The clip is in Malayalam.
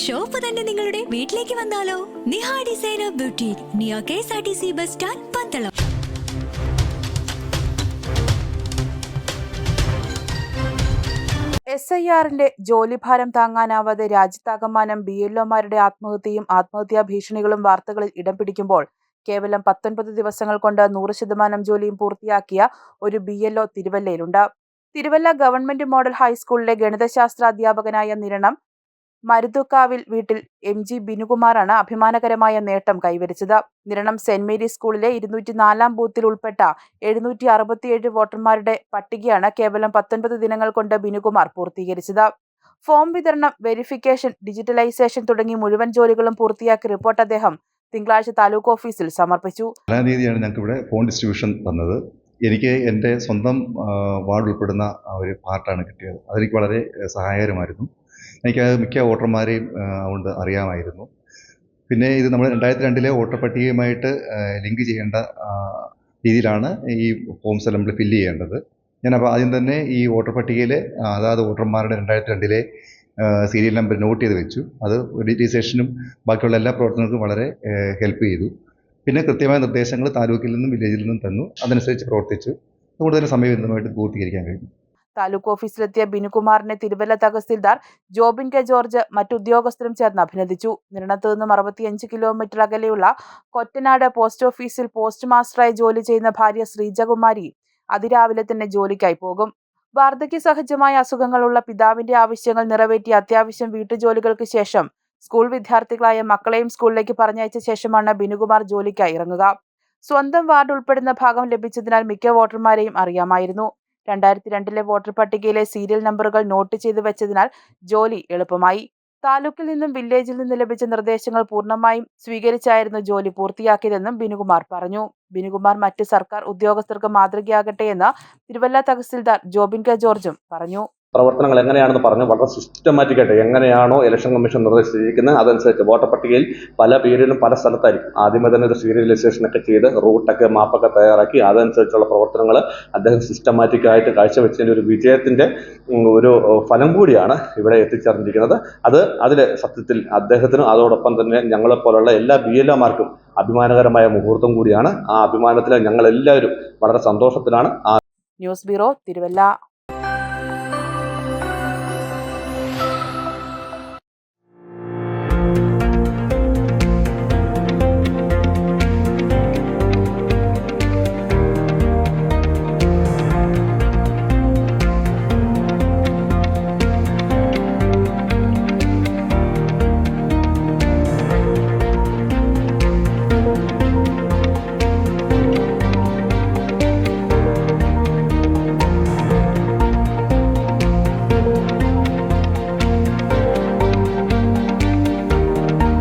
ഷോപ്പ് തന്നെ നിങ്ങളുടെ വീട്ടിലേക്ക് വന്നാലോ? Niha designer boutique near K S R T C bus stand Pandalam. S I ആറിന്റെ ജോലിഭാരം താങ്ങാനാവാതെ രാജ്യത്താകമാനം ബി എൽഒമാരുടെ ആത്മഹത്യയും ആത്മഹത്യാ ഭീഷണികളും വാർത്തകളിൽ ഇടം പിടിക്കുമ്പോൾ കേവലം പത്തൊൻപത് ദിവസങ്ങൾ കൊണ്ട് നൂറ് ശതമാനം ജോലിയും പൂർത്തിയാക്കിയ ഒരു ബി എൽഒ തിരുവല്ലയിലുണ്ട്. തിരുവല്ല ഗവൺമെന്റ് മോഡൽ ഹൈസ്കൂളിലെ ഗണിതശാസ്ത്ര അധ്യാപകനായ നിരണം മരുതുക്കാവിൽ വീട്ടിൽ എം ജി ബിനുകുമാറാണ് അഭിമാനകരമായ നേട്ടം കൈവരിച്ചത്. നിരണം സെന്റ് മേരി സ്കൂളിലെ ഇരുന്നൂറ്റി നാലാം ബൂത്തിൽ ഉൾപ്പെട്ട എഴുന്നൂറ്റി അറുപത്തിയേഴ് വോട്ടർമാരുടെ പട്ടികയാണ് കേവലം പത്തൊൻപത് ദിനങ്ങൾ കൊണ്ട് ബിനുകുമാർ പൂർത്തീകരിച്ചത്. ഫോം വിതരണം വെരിഫിക്കേഷൻ ഡിജിറ്റലൈസേഷൻ തുടങ്ങി മുഴുവൻ ജോലികളും പൂർത്തിയാക്കി റിപ്പോർട്ട് അദ്ദേഹം തിങ്കളാഴ്ച താലൂക്ക് ഓഫീസിൽ സമർപ്പിച്ചു. നാലാം തീയതിയാണ് ഞങ്ങൾക്ക് ഇവിടെ ഫോൺ ഡിസ്ട്രിബ്യൂഷൻ തന്നത്. എനിക്ക് എന്റെ സ്വന്തം വാർഡ് ഉൾപ്പെടുന്ന ഒരു പാർട്ടാണ് കിട്ടിയത്. അതെനിക്ക് വളരെ സഹായകരമായിരുന്നു. എനിക്ക് മിക്ക വോട്ടർമാരെയും അതുകൊണ്ട് അറിയാമായിരുന്നു. പിന്നെ ഇത് നമ്മൾ രണ്ടായിരത്തി രണ്ടിലെ വോട്ടർ പട്ടികയുമായിട്ട് ലിങ്ക് ചെയ്യേണ്ട രീതിയിലാണ് ഈ ഫോംസ് എല്ലാം നമ്മൾ ഫില്ല് ചെയ്യേണ്ടത്. ഞാൻ അപ്പോൾ ആദ്യം തന്നെ ഈ വോട്ടർ പട്ടികയിൽ അതാത് വോട്ടർമാരുടെ രണ്ടായിരത്തി രണ്ടിലെ സീരിയൽ നമ്പർ നോട്ട് ചെയ്ത് വെച്ചു. അത് ഡിജിറ്റൈസേഷനും ബാക്കിയുള്ള എല്ലാ പ്രവർത്തനങ്ങൾക്കും വളരെ ഹെൽപ്പ് ചെയ്തു. പിന്നെ കൃത്യമായ നിർദ്ദേശങ്ങൾ താലൂക്കിൽ നിന്നും വില്ലേജിൽ നിന്നും തന്നു. അതനുസരിച്ച് പ്രവർത്തിച്ചു. അതുകൊണ്ട് തന്നെ സമയബന്ധിതമായിട്ട് പൂർത്തീകരിക്കാൻ കഴിഞ്ഞു. താലൂക്ക് ഓഫീസിലെത്തിയ ബിനുകുമാറിനെ തിരുവല്ല തഹസിൽദാർ ജോബിൻ കെ ജോർജ് മറ്റുദ്യോഗസ്ഥരും ചേർന്ന് അഭിനന്ദിച്ചു. നിരണത്തു നിന്നും അറുപത്തിയഞ്ച് കിലോമീറ്റർ അകലെയുള്ള കൊറ്റനാട് പോസ്റ്റ് ഓഫീസിൽ പോസ്റ്റ് മാസ്റ്ററായി ജോലി ചെയ്യുന്ന ഭാര്യ ശ്രീജകുമാരി അതിരാവിലെ തന്നെ ജോലിക്കായി പോകും. വാർദ്ധക്യ സഹജമായ അസുഖങ്ങളുള്ള പിതാവിന്റെ ആവശ്യങ്ങൾ നിറവേറ്റി അത്യാവശ്യം വീട്ടുജോലികൾക്ക് ശേഷം സ്കൂൾ വിദ്യാർത്ഥികളായ മക്കളെയും സ്കൂളിലേക്ക് പറഞ്ഞയച്ച ശേഷമാണ് ബിനുകുമാർ ജോലിക്കായി ഇറങ്ങുക. സ്വന്തം വാർഡ് ഉൾപ്പെടുന്ന ഭാഗം ലഭിച്ചതിനാൽ മിക്ക വോട്ടർമാരെയും അറിയാമായിരുന്നു. രണ്ടായിരത്തി രണ്ടിലെ വോട്ടർ പട്ടികയിലെ സീരിയൽ നമ്പറുകൾ നോട്ട് ചെയ്തു വെച്ചതിനാൽ ജോലി എളുപ്പമായി. താലൂക്കിൽ നിന്നും വില്ലേജിൽ നിന്നും ലഭിച്ച നിർദ്ദേശങ്ങൾ പൂർണമായും സ്വീകരിച്ചായിരുന്നു ജോലി പൂർത്തിയാക്കിയതെന്നും ബിനുകുമാർ പറഞ്ഞു. ബിനുകുമാർ മറ്റ് സർക്കാർ ഉദ്യോഗസ്ഥർക്ക് മാതൃകയാകട്ടെ എന്ന് തിരുവല്ല തഹസിൽദാർ ജോബിൻ കെ ജോർജും പറഞ്ഞു. പ്രവർത്തനങ്ങൾ എങ്ങനെയാണെന്ന് പറഞ്ഞു വളരെ സിസ്റ്റമാറ്റിക് ആയിട്ട് എങ്ങനെയാണോ ഇലക്ഷൻ കമ്മീഷൻ നിർദ്ദേശിച്ചിരിക്കുന്നത് അതനുസരിച്ച് വോട്ടർ പട്ടികയിൽ പല പേരിലും പല സ്ഥലത്തായിരിക്കും. ആദ്യമേ തന്നെ ഒരു സീരിയലൈസേഷൻ ഒക്കെ ചെയ്ത് റൂട്ടൊക്കെ മാപ്പൊക്കെ തയ്യാറാക്കി അതനുസരിച്ചുള്ള പ്രവർത്തനങ്ങൾ അദ്ദേഹം സിസ്റ്റമാറ്റിക് ആയിട്ട് കാഴ്ചവെച്ചതിന്റെ ഒരു വിജയത്തിന്റെ ഒരു ഫലം കൂടിയാണ് ഇവിടെ എത്തിച്ചേർന്നിരിക്കുന്നത്. അത് അതിൽ സത്യത്തിൽ അദ്ദേഹത്തിനും അതോടൊപ്പം തന്നെ ഞങ്ങളെപ്പോലുള്ള എല്ലാ ബി എൽ എമാർക്കും അഭിമാനകരമായ മുഹൂർത്തം കൂടിയാണ്. ആ അഭിമാനത്തിൽ ഞങ്ങളെല്ലാവരും വളരെ സന്തോഷത്തിലാണ്. News bureau Thiruvalla.